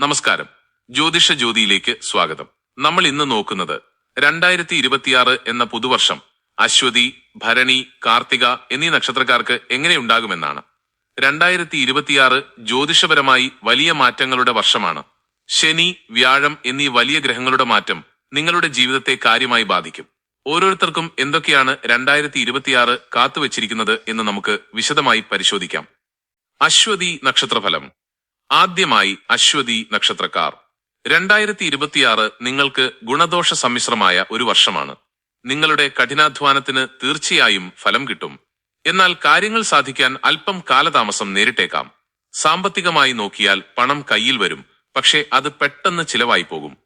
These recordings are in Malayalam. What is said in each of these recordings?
നമസ്കാരം. ജ്യോതിഷ ജ്യോതിയിലേക്ക് സ്വാഗതം. നമ്മൾ ഇന്ന് നോക്കുന്നത് രണ്ടായിരത്തി ഇരുപത്തിയാറ് എന്ന പുതുവർഷം അശ്വതി ഭരണി കാർത്തിക എന്നീ നക്ഷത്രക്കാർക്ക് എങ്ങനെയുണ്ടാകുമെന്നാണ് രണ്ടായിരത്തി ഇരുപത്തിയാറ് ജ്യോതിഷപരമായി വലിയ മാറ്റങ്ങളുടെ വർഷമാണ്. ശനി വ്യാഴം എന്നീ വലിയ ഗ്രഹങ്ങളുടെ മാറ്റം നിങ്ങളുടെ ജീവിതത്തെ കാര്യമായി ബാധിക്കും. ഓരോരുത്തർക്കും എന്തൊക്കെയാണ് രണ്ടായിരത്തി ഇരുപത്തിയാറ് കാത്തുവച്ചിരിക്കുന്നത് എന്ന് നമുക്ക് വിശദമായി പരിശോധിക്കാം. അശ്വതി നക്ഷത്രഫലം. ആദ്യമായി അശ്വതി നക്ഷത്രക്കാർ. രണ്ടായിരത്തി ഇരുപത്തിയാറ് നിങ്ങൾക്ക് ഗുണദോഷ സമ്മിശ്രമായ ഒരു വർഷമാണ്. നിങ്ങളുടെ കഠിനാധ്വാനത്തിന് തീർച്ചയായും ഫലം കിട്ടും. എന്നാൽ കാര്യങ്ങൾ സാധിക്കാൻ അല്പം കാലതാമസം നേരിട്ടേക്കാം. സാമ്പത്തികമായി നോക്കിയാൽ പണം കയ്യിൽ വരും പക്ഷേ അത് പെട്ടെന്ന് ചിലവായി പോകും.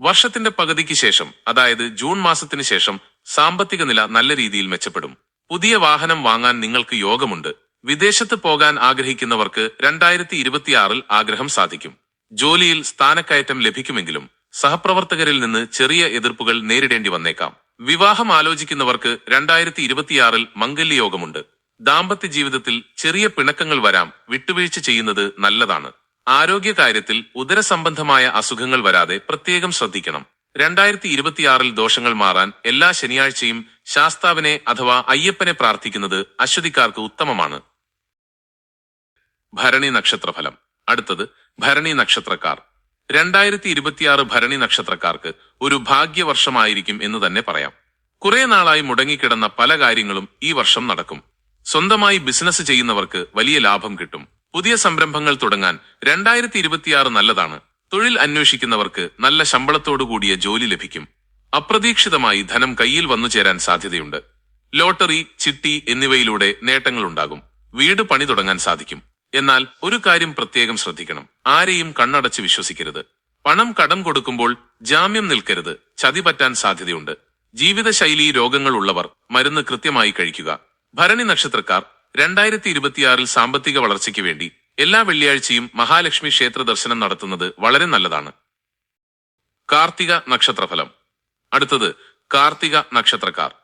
വർഷത്തിന്റെ പകുതിക്ക് ശേഷം അതായത് ജൂൺ മാസത്തിന് ശേഷം സാമ്പത്തിക നില നല്ല രീതിയിൽ മെച്ചപ്പെടും. പുതിയ വാഹനം വാങ്ങാൻ നിങ്ങൾക്ക് യോഗമുണ്ട്. വിദേശത്ത് പോകാൻ ആഗ്രഹിക്കുന്നവർക്ക് രണ്ടായിരത്തി ഇരുപത്തിയാറിൽ ആഗ്രഹം സാധിക്കും. ജോലിയിൽ സ്ഥാനക്കയറ്റം ലഭിക്കുമെങ്കിലും സഹപ്രവർത്തകരിൽ നിന്ന് ചെറിയ എതിർപ്പുകൾ നേരിടേണ്ടി വന്നേക്കാം. വിവാഹം ആലോചിക്കുന്നവർക്ക് രണ്ടായിരത്തി ഇരുപത്തിയാറിൽ മംഗല്യയോഗമുണ്ട്. ദാമ്പത്യ ജീവിതത്തിൽ ചെറിയ പിണക്കങ്ങൾ വരാം വിട്ടുവീഴ്ച ചെയ്യുന്നത് നല്ലതാണ്. ആരോഗ്യകാര്യത്തിൽ ഉദരസംബന്ധമായ അസുഖങ്ങൾ വരാതെ പ്രത്യേകം ശ്രദ്ധിക്കണം. രണ്ടായിരത്തി ഇരുപത്തിയാറിൽ ദോഷങ്ങൾ മാറാൻ എല്ലാ ശനിയാഴ്ചയും ശാസ്താവിനെ അഥവാ അയ്യപ്പനെ പ്രാർത്ഥിക്കുന്നത് അശ്വതിക്കാർക്ക് ഉത്തമമാണ്. ഭരണി നക്ഷത്രഫലം. അടുത്തത് ഭരണി നക്ഷത്രക്കാർ. രണ്ടായിരത്തി ഇരുപത്തിയാറ് ഭരണി നക്ഷത്രക്കാർക്ക് ഒരു ഭാഗ്യവർഷമായിരിക്കും എന്ന് തന്നെ പറയാം. കുറെ നാളായി മുടങ്ങിക്കിടന്ന പല കാര്യങ്ങളും ഈ വർഷം നടക്കും. സ്വന്തമായി ബിസിനസ് ചെയ്യുന്നവർക്ക് വലിയ ലാഭം കിട്ടും. പുതിയ സംരംഭങ്ങൾ തുടങ്ങാൻ രണ്ടായിരത്തി ഇരുപത്തിയാറ് നല്ലതാണ്. തൊഴിൽ അന്വേഷിക്കുന്നവർക്ക് നല്ല ശമ്പളത്തോടു കൂടിയ ജോലി ലഭിക്കും. അപ്രതീക്ഷിതമായി ധനം കയ്യിൽ വന്നു ചേരാൻ സാധ്യതയുണ്ട്. ലോട്ടറി ചിട്ടി എന്നിവയിലൂടെ നേട്ടങ്ങളുണ്ടാകും. വീട് പണി തുടങ്ങാൻ സാധിക്കും. എന്നാൽ ഒരു കാര്യം പ്രത്യേകം ശ്രദ്ധിക്കണം. ആരെയും കണ്ണടച്ച് വിശ്വസിക്കരുത്. പണം കടം കൊടുക്കുമ്പോൾ ജാമ്യം നിൽക്കരുത്. ചതി പറ്റാൻ സാധ്യതയുണ്ട്. ജീവിതശൈലി രോഗങ്ങൾ ഉള്ളവർ മരുന്ന് കൃത്യമായി കഴിക്കുക. ഭരണി നക്ഷത്രക്കാർ രണ്ടായിരത്തി ഇരുപത്തിയാറിൽ സാമ്പത്തിക വളർച്ചയ്ക്ക് വേണ്ടി എല്ലാ വെള്ളിയാഴ്ചയും മഹാലക്ഷ്മി ക്ഷേത്ര ദർശനം നടത്തുന്നത് വളരെ നല്ലതാണ്. കാർത്തിക നക്ഷത്രഫലം. അടുത്തത് കാർത്തിക നക്ഷത്രക്കാർ.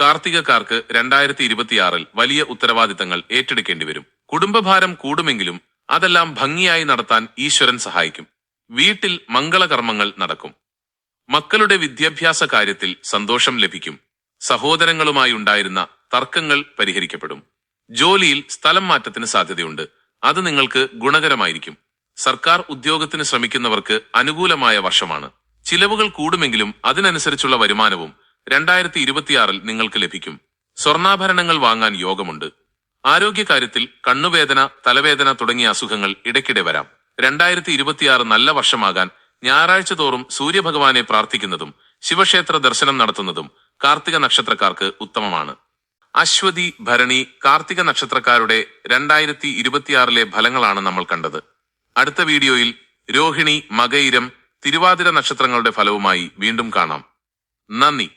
കാർത്തികക്കാർക്ക് രണ്ടായിരത്തി ഇരുപത്തിയാറിൽ വലിയ ഉത്തരവാദിത്തങ്ങൾ ഏറ്റെടുക്കേണ്ടി വരും. കുടുംബഭാരം കൂടുമെങ്കിലും അതെല്ലാം ഭംഗിയായി നടത്താൻ ഈശ്വരൻ സഹായിക്കും. വീട്ടിൽ മംഗളകർമ്മങ്ങൾ നടക്കും. മക്കളുടെ വിദ്യാഭ്യാസ കാര്യത്തിൽ സന്തോഷം ലഭിക്കും. സഹോദരങ്ങളുമായി ഉണ്ടായിരുന്ന തർക്കങ്ങൾ പരിഹരിക്കപ്പെടും. ജോലിയിൽ സ്ഥലം മാറ്റത്തിന് സാധ്യതയുണ്ട്. അത് നിങ്ങൾക്ക് ഗുണകരമായിരിക്കും. സർക്കാർ ഉദ്യോഗത്തിന് ശ്രമിക്കുന്നവർക്ക് അനുകൂലമായ വർഷമാണ്. ചിലവുകൾ കൂടുമെങ്കിലും അതിനനുസരിച്ചുള്ള വരുമാനവും രണ്ടായിരത്തി ഇരുപത്തിയാറിൽ നിങ്ങൾക്ക് ലഭിക്കും. സ്വർണാഭരണങ്ങൾ വാങ്ങാൻ യോഗമുണ്ട്. ആരോഗ്യകാര്യത്തിൽ കണ്ണുവേദന തലവേദന തുടങ്ങിയ അസുഖങ്ങൾ ഇടയ്ക്കിടെ വരാം. രണ്ടായിരത്തി ഇരുപത്തിയാറ് നല്ല വർഷമാകാൻ ഞായറാഴ്ച തോറും സൂര്യഭഗവാനെ പ്രാർത്ഥിക്കുന്നതും ശിവക്ഷേത്ര ദർശനം നടത്തുന്നതും കാർത്തിക നക്ഷത്രക്കാർക്ക് ഉത്തമമാണ്. അശ്വതി ഭരണി കാർത്തിക നക്ഷത്രക്കാരുടെ രണ്ടായിരത്തി ഇരുപത്തിയാറിലെ ഫലങ്ങളാണ് നമ്മൾ കണ്ടത്. അടുത്ത വീഡിയോയിൽ രോഹിണി മകയിരം തിരുവാതിര നക്ഷത്രങ്ങളുടെ ഫലവുമായി വീണ്ടും കാണാം. നന്ദി.